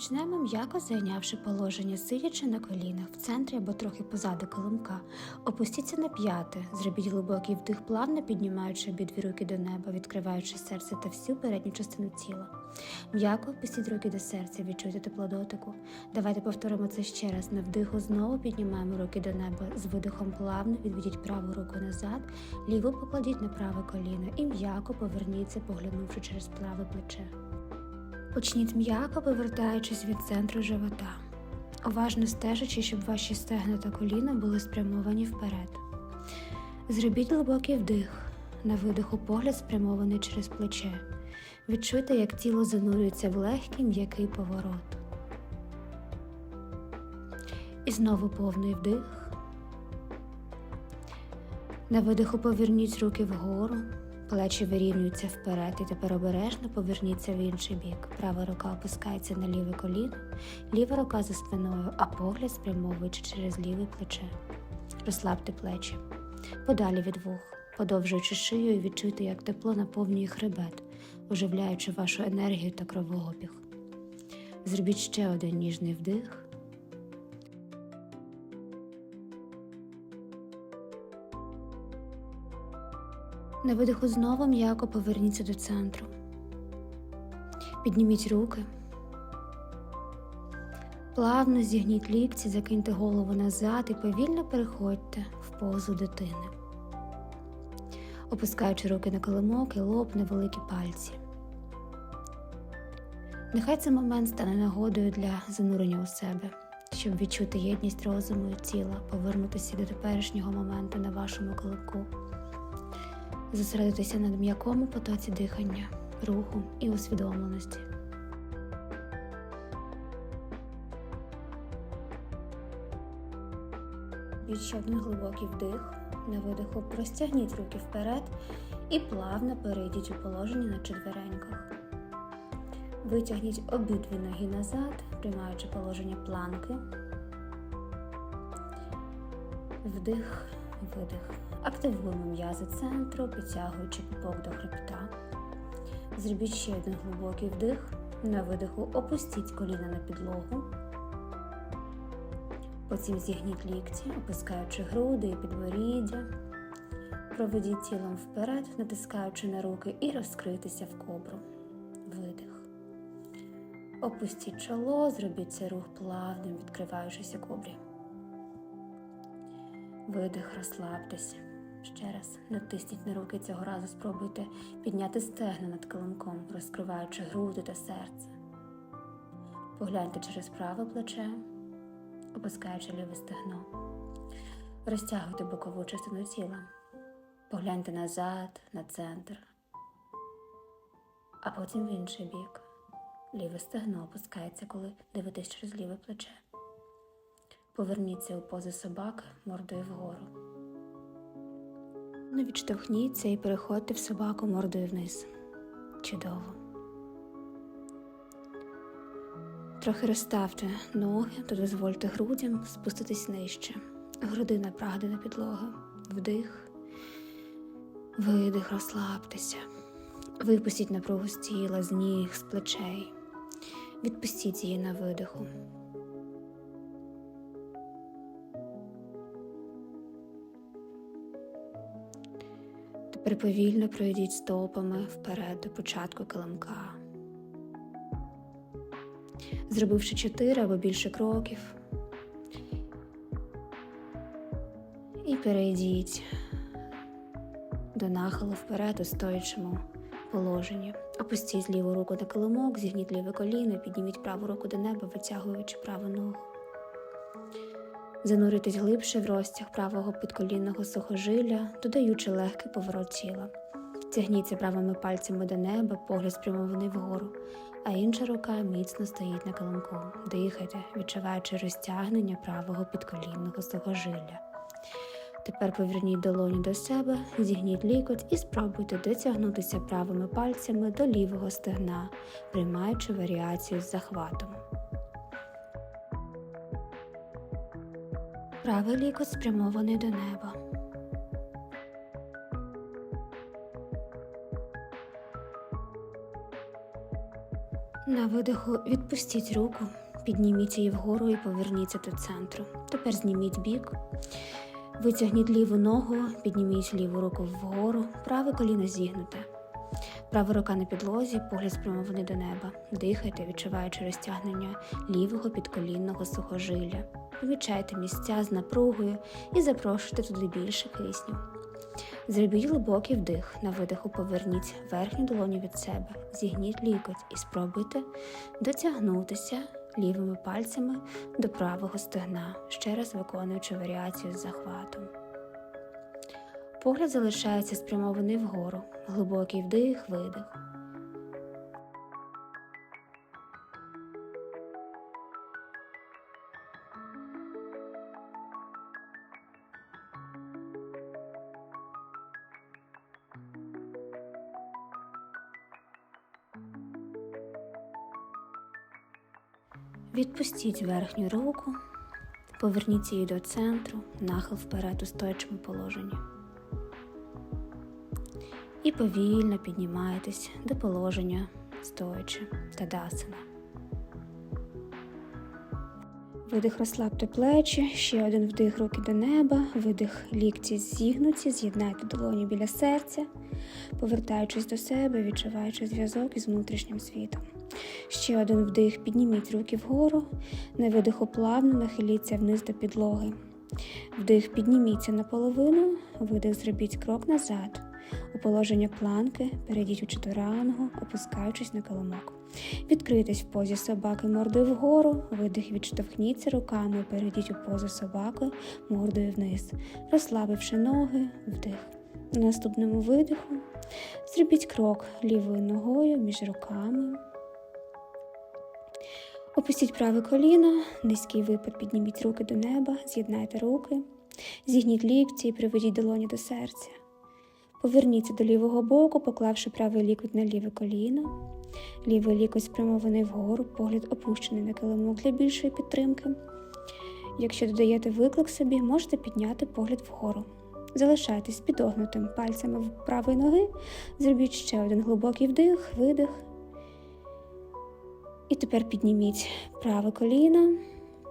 Почнемо м'яко зайнявши положення, сидячи на колінах в центрі або трохи позаду килимка. Опустіться на п'яти, зробіть глибокий вдих, плавно піднімаючи обидві руки до неба, відкриваючи серце та всю передню частину тіла. М'яко опустіть руки до серця, відчуйте тепло дотику. Давайте повторимо це ще раз. На вдиху знову піднімаємо руки до неба. З видихом плавно відведіть праву руку назад, ліву покладіть на праве коліно і м'яко поверніться, поглянувши через праве плече. Почніть м'яко повертаючись від центру живота, уважно стежачи, щоб ваші стегна та коліна були спрямовані вперед. Зробіть глибокий вдих, на видиху погляд спрямований через плече. Відчуйте, як тіло занурюється в легкий м'який поворот. І знову повний вдих. На видиху поверніть руки вгору, плечі вирівнюються вперед і тепер обережно поверніться в інший бік. Права рука опускається на ліве коліно, ліва рука за спиною, а погляд спрямовуючи через ліве плече. Розслабте плечі, подалі від вух, подовжуючи шию і відчуйте, як тепло наповнює хребет, оживляючи вашу енергію та кровообіг. Зробіть ще один ніжний вдих. На видиху знову м'яко поверніться до центру. Підніміть руки. Плавно зігніть лікті, закиньте голову назад і повільно переходьте в позу дитини, опускаючи руки на килимок і лоб на великі пальці. Нехай цей момент стане нагодою для занурення у себе, щоб відчути єдність розуму і тіла, повернутися до теперішнього моменту на вашому килимку зосередитися на м'якому потоці дихання, руху і усвідомленості. Ще один глибокий вдих. На видиху простягніть руки вперед і плавно перейдіть у положення на четвереньках. Витягніть обидві ноги назад, приймаючи положення планки. Вдих, видих. Активуємо м'язи центру, підтягуючи пупок до хребта. Зробіть ще один глибокий вдих. На видиху опустіть коліна на підлогу. Потім зігніть лікті, опускаючи груди і підборіддя. Проведіть тілом вперед, натискаючи на руки і розкритися в кобру. Видих. Опустіть чоло, зробіть цей рух плавним, відкриваючися кобрі. Видих, розслабтеся. Ще раз натисніть на руки цього разу спробуйте підняти стегна над килимком, розкриваючи груди та серце. Погляньте через праве плече, опускаючи ліве стегно. Розтягуйте бокову частину тіла. Погляньте назад, на центр, а потім в інший бік. Ліве стегно опускається, коли дивитесь через ліве плече. Поверніться у позу собаки мордою вгору. Не відштовхніться і переходьте в собаку мордою вниз. Чудово. Трохи розставте ноги, то дозвольте грудям спуститись нижче. Грудина прагне на підлогу. Вдих, видих, розслабтеся. Випустіть напругу з тіла, з ніг, з плечей. Відпустіть її на видиху. Тепер повільно пройдіть стопами вперед до початку килимка. Зробивши чотири або більше кроків. І перейдіть до нахилу вперед у стоячому положенні. Опустіть ліву руку на килимок, зігніть ліве коліно, підніміть праву руку до неба, витягуючи праву ногу. Зануритись глибше в розтяг правого підколінного сухожилля, додаючи легкий поворот тіла. Тягніться правими пальцями до неба, погляд спрямований вгору, а інша рука міцно стоїть на килимку. Дихайте, відчуваючи розтягнення правого підколінного сухожилля. Тепер поверніть долоні до себе, зігніть лікоть і спробуйте дотягнутися правими пальцями до лівого стегна, приймаючи варіацію з захватом. Правий лікоть спрямований до неба. На видиху відпустіть руку, підніміть її вгору і поверніться до центру. Тепер зніміть бік. Витягніть ліву ногу, підніміть ліву руку вгору, праве коліно зігнуте. Права рука на підлозі, погляд спрямований до неба. Дихайте, відчуваючи розтягнення лівого підколінного сухожилля. Помічайте місця з напругою і запрошуйте туди більше кисню. Зробіть глибокий вдих. На видиху поверніть верхню долоню від себе, зігніть лікоть і спробуйте дотягнутися лівими пальцями до правого стегна, ще раз виконуючи варіацію з захватом. Погляд залишається спрямований вгору, глибокий вдих, видих. Відпустіть верхню руку, поверніть її до центру, нахил вперед у стоячому положенні. І повільно піднімайтесь до положення стоячи тадасана. Видих розслабте плечі, ще один вдих руки до неба, видих лікті зігнуті, з'єднайте долоні біля серця, повертаючись до себе, відчуваючи зв'язок із внутрішнім світом. Ще один вдих, підніміть руки вгору, на видиху плавно нахиліться вниз до підлоги. Вдих, підніміться наполовину, видих, зробіть крок назад. У положення планки перейдіть у чотирангу, опускаючись на килимок. Відкритесь в позі собаки мордою вгору, видих, відштовхніться руками, перейдіть у позу собаки мордою вниз, розслабивши ноги, вдих. На наступному видиху зробіть крок лівою ногою між руками. Опустіть праве коліно, низький випад, підніміть руки до неба, з'єднайте руки, зігніть лікті і приведіть долоні до серця. Поверніться до лівого боку, поклавши правий лікоть на ліве коліно. Лівий лікоть спрямований вгору, погляд опущений на килимок для більшої підтримки. Якщо додаєте виклик собі, можете підняти погляд вгору. Залишайтесь підогнутим пальцями в правої ноги, зробіть ще один глибокий вдих, видих. І тепер підніміть праве коліно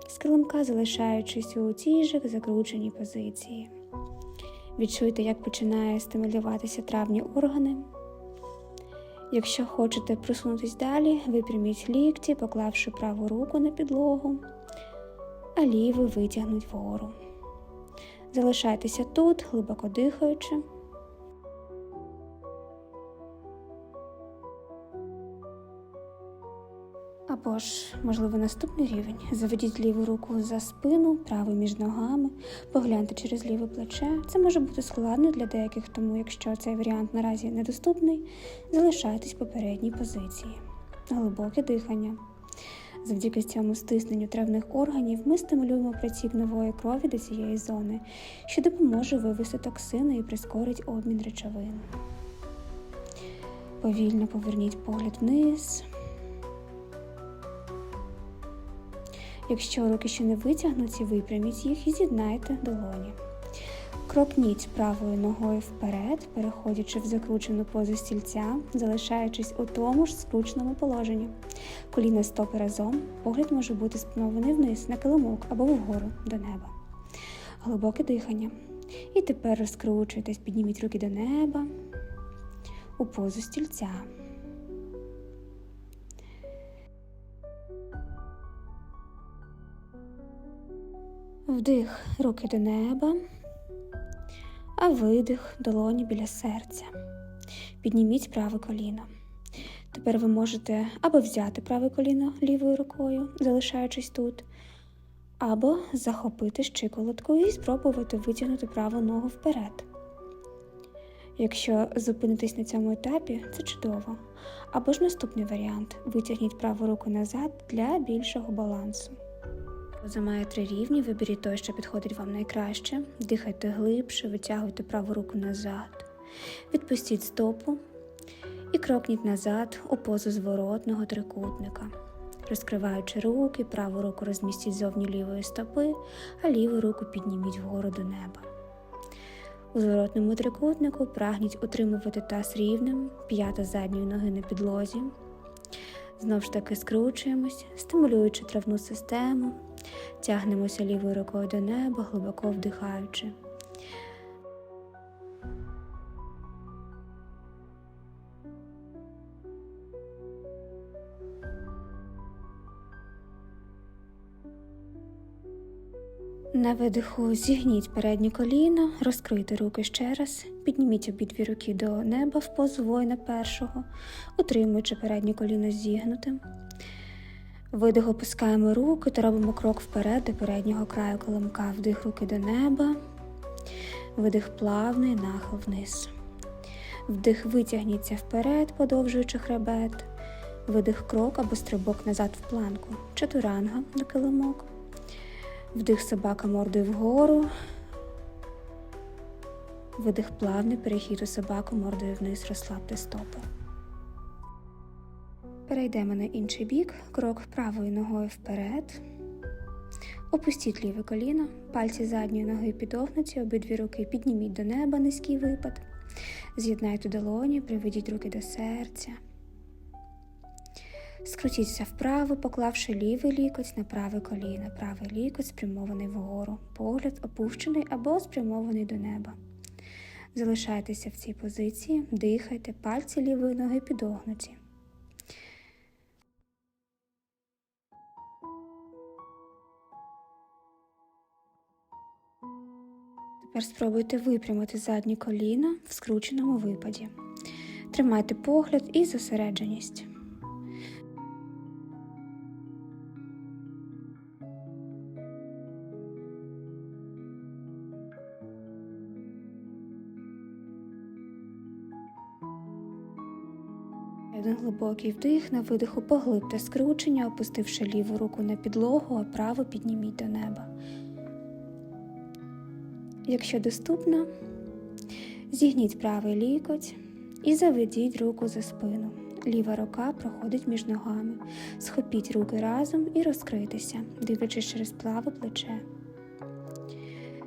з килимка, залишаючись у тій же закрученій позиції. Відчуйте, як починає стимулюватися травні органи. Якщо хочете просунутися далі, випряміть лікті, поклавши праву руку на підлогу, а ліву витягнуть вгору. Залишайтеся тут, глибоко дихаючи. Або ж, можливо, наступний рівень. Заведіть ліву руку за спину, праву між ногами, погляньте через ліве плече. Це може бути складно для деяких, тому якщо цей варіант наразі недоступний, залишайтесь в попередній позиції. Глибоке дихання. Завдяки цьому стисненню травних органів ми стимулюємо притік нової крові до цієї зони, що допоможе вивести токсини і прискорить обмін речовин. Повільно поверніть погляд вниз. Якщо руки ще не витягнуті, випряміть їх і з'єднайте долоні. Крокніть правою ногою вперед, переходячи в закручену позу стільця, залишаючись у тому ж скрученому положенні. Коліна стопи разом, погляд може бути спрямований вниз на килимок або вгору до неба. Глибоке дихання. І тепер розкручуйтесь, підніміть руки до неба у позу стільця. Вдих руки до неба, а видих долоні біля серця. Підніміть праве коліно. Тепер ви можете або взяти праве коліно лівою рукою, залишаючись тут, або захопити щиколоткою і спробувати витягнути праву ногу вперед. Якщо зупинитись на цьому етапі, це чудово. Або ж наступний варіант витягніть праву руку назад для більшого балансу. Поза має три рівні, виберіть той, що підходить вам найкраще. Дихайте глибше, витягуйте праву руку назад. Відпустіть стопу і крокніть назад у позу зворотного трикутника. Розкриваючи руки, праву руку розмістіть зовні лівої стопи, а ліву руку підніміть вгору до неба. У зворотному трикутнику прагніть утримувати таз рівним, п'ята задньої ноги на підлозі. Знову ж таки скручуємось, стимулюючи травну систему, тягнемося лівою рукою до неба, глибоко вдихаючи. На видиху зігніть переднє коліно, розкрийте руки ще раз, підніміть обидві руки до неба в позу воїна першого, утримуючи переднє коліно зігнутим. Видих опускаємо руки та робимо крок вперед до переднього краю килимка. Вдих руки до неба, видих плавний, нахил вниз. Вдих витягніться вперед, подовжуючи хребет. Видих крок або стрибок назад в планку. Чатуранга на килимок. Вдих собака мордою вгору. Видих плавний перехід у собаку мордою вниз, розслабте стопи. Перейдемо на інший бік, крок правою ногою вперед. Опустіть ліве коліно, пальці задньої ноги підогнуті, обидві руки підніміть до неба низький випад. З'єднайте долоні, приведіть руки до серця. Скрутіться вправо, поклавши лівий лікоть на праве коліно. Правий лікоть спрямований вгору, погляд опущений або спрямований до неба. Залишайтеся в цій позиції, дихайте, пальці лівої ноги підогнуті. Тепер спробуйте випрямити заднє коліно в скрученому випаді. Тримайте погляд і зосередженість. Один глибокий вдих на видиху поглибте скручення, опустивши ліву руку на підлогу, а праву підніміть до неба. Якщо доступно, зігніть правий лікоть і заведіть руку за спину. Ліва рука проходить між ногами. Схопіть руки разом і розкритися, дивлячись через плаве плече.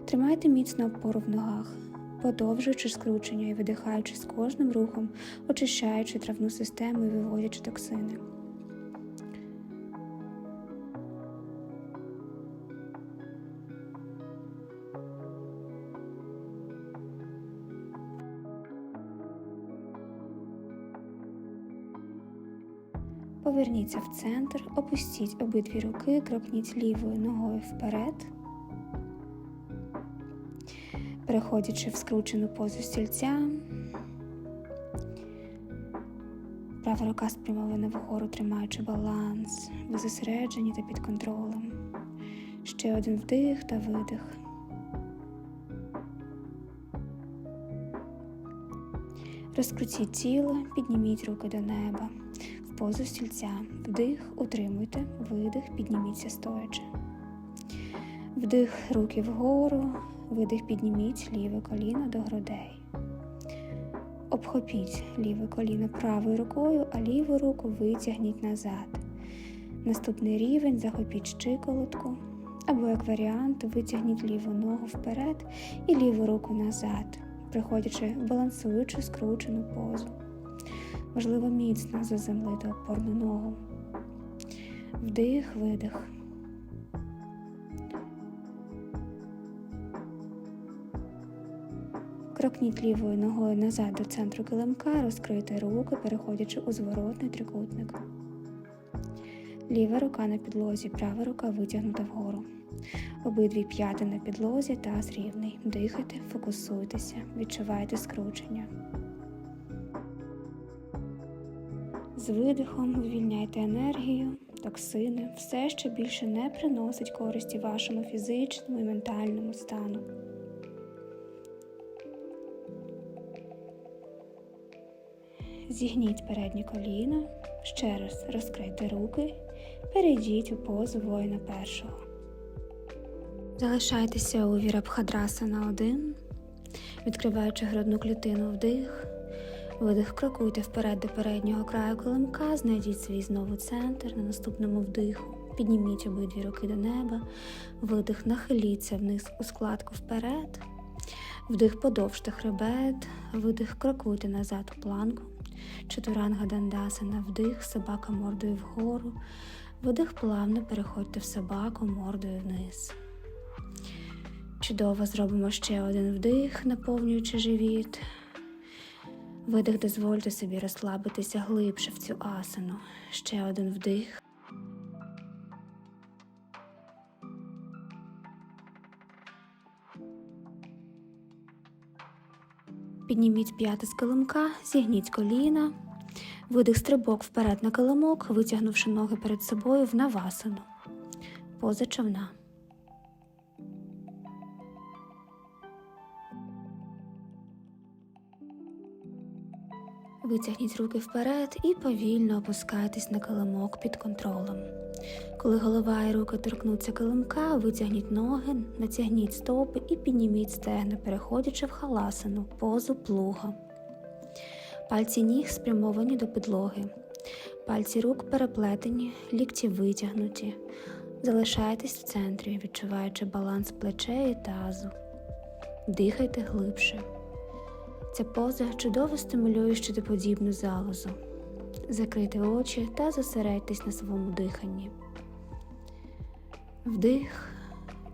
Тримайте міцно опору в ногах, подовжуючи скручення і видихаючи з кожним рухом, очищаючи травну систему і виводячи токсини. Поверніться в центр, опустіть обидві руки, крокніть лівою ногою вперед, переходячи в скручену позу стільця. Права рука спрямована вгору, тримаючи баланс, ви зосереджені та під контролем. Ще один вдих та видих. Розкрутіть тіло, підніміть руки до неба в позу стільця. Вдих, утримуйте, видих, підніміться стоячи. Вдих руки вгору, видих, підніміть ліве коліно до грудей. Обхопіть ліве коліно правою рукою, а ліву руку витягніть назад. Наступний рівень захопіть щиколотку, або як варіант, витягніть ліву ногу вперед і ліву руку назад, приходячи в балансуючу скручену позу. Важливо міцно заземлити опорну ногу. Вдих, видих. Крокніть лівою ногою назад до центру килимка, розкрийте руки, переходячи у зворотний трикутник. Ліва рука на підлозі, права рука витягнута вгору. Обидві п'яти на підлозі, таз рівний. Дихайте, фокусуйтеся, відчувайте скручення. З видихом звільняйте енергію, токсини, все, що більше не приносить користі вашому фізичному і ментальному стану. Зігніть переднє коліно, ще раз розкрийте руки, перейдіть у позу воїна першого. Залишайтеся у Вірабхадраса на один, відкриваючи грудну клітину вдих, видих, крокуйте вперед до переднього краю килимка, знайдіть свій знову центр на наступному вдиху. Підніміть обидві руки до неба, видих, нахиліться вниз у складку вперед, вдих, подовжте хребет, видих, крокуйте назад у планку. Чатуранга Дандасана, вдих, собака мордою вгору, видих плавно переходьте в собаку мордою вниз. Чудово зробимо ще один вдих, наповнюючи живіт. Видих, дозвольте собі розслабитися глибше в цю асану. Ще один вдих. Підніміть п'яти з килимка, зігніть коліна, видих стрибок вперед на килимок, витягнувши ноги перед собою в навасану. Поза човна. Витягніть руки вперед і повільно опускайтесь на килимок під контролем. Коли голова і руки торкнуться килимка, витягніть ноги, натягніть стопи і підніміть стегна, переходячи в халасану, позу плуга. Пальці ніг спрямовані до підлоги. Пальці рук переплетені, лікті витягнуті. Залишайтесь в центрі, відчуваючи баланс плечей і тазу. Дихайте глибше. Ця поза чудово стимулює щитоподібну залозу. Закрийте очі та зосередьтесь на своєму диханні. Вдих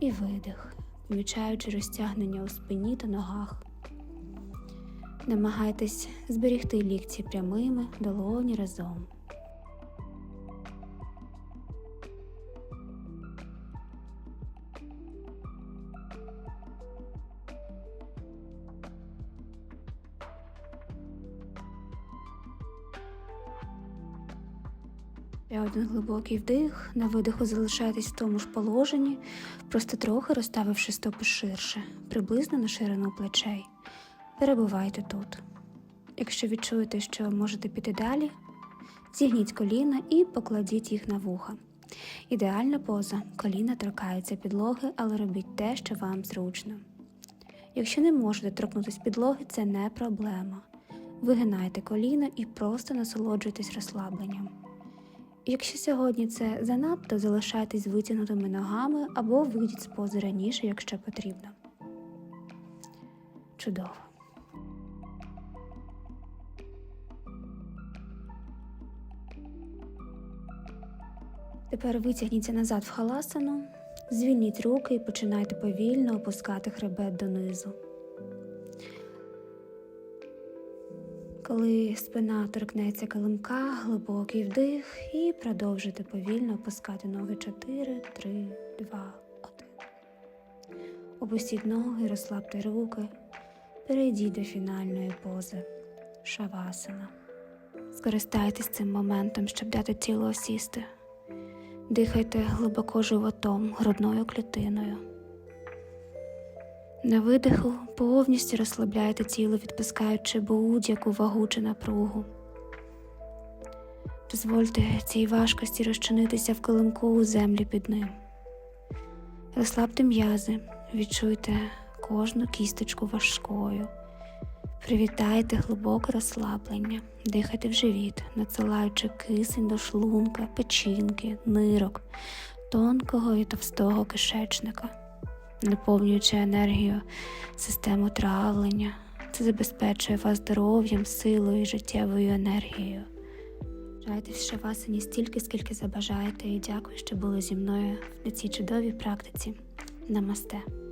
і видих, помічаючи розтягнення у спині та ногах. Намагайтесь зберігти лікті прямими, долоні разом. Ще один глибокий вдих, на видиху залишайтесь в тому ж положенні, просто трохи розставивши стопи ширше, приблизно на ширину плечей. Перебувайте тут. Якщо відчуєте, що можете піти далі, зігніть коліна і покладіть їх на вуха. Ідеальна поза коліна торкаються підлоги, але робіть те, що вам зручно. Якщо не можете торкнутися підлоги, це не проблема. Вигинайте коліна і просто насолоджуйтесь розслабленням. Якщо сьогодні це занадто, залишайтесь витягнутими ногами або вийдіть з пози раніше, якщо потрібно. Чудово. Тепер витягніться назад в халасану, звільніть руки і починайте повільно опускати хребет донизу. Коли спина торкнеться килимка, глибокий вдих і продовжуйте повільно опускати ноги 4, 3, 2, 1. Опустіть ноги, розслабте руки. Перейдіть до фінальної пози шавасана. Скористайтесь цим моментом, щоб дати тілу осісти. Дихайте глибоко животом, грудною клітиною. На видиху повністю розслабляйте тіло, відпускаючи будь-яку вагу чи напругу. Дозвольте цій важкості розчинитися в килимку у землі під ним. Розслабте м'язи, відчуйте кожну кісточку важкою. Привітайте глибоке розслаблення, дихайте в живіт, надсилаючи кисень до шлунка, печінки, нирок, тонкого і товстого кишечника наповнюючи енергію систему травлення. Це забезпечує вас здоров'ям, силою і життєвою енергією. Райтесь в шавасані стільки, скільки забажаєте, і дякую, що були зі мною на цій чудовій практиці. Намасте!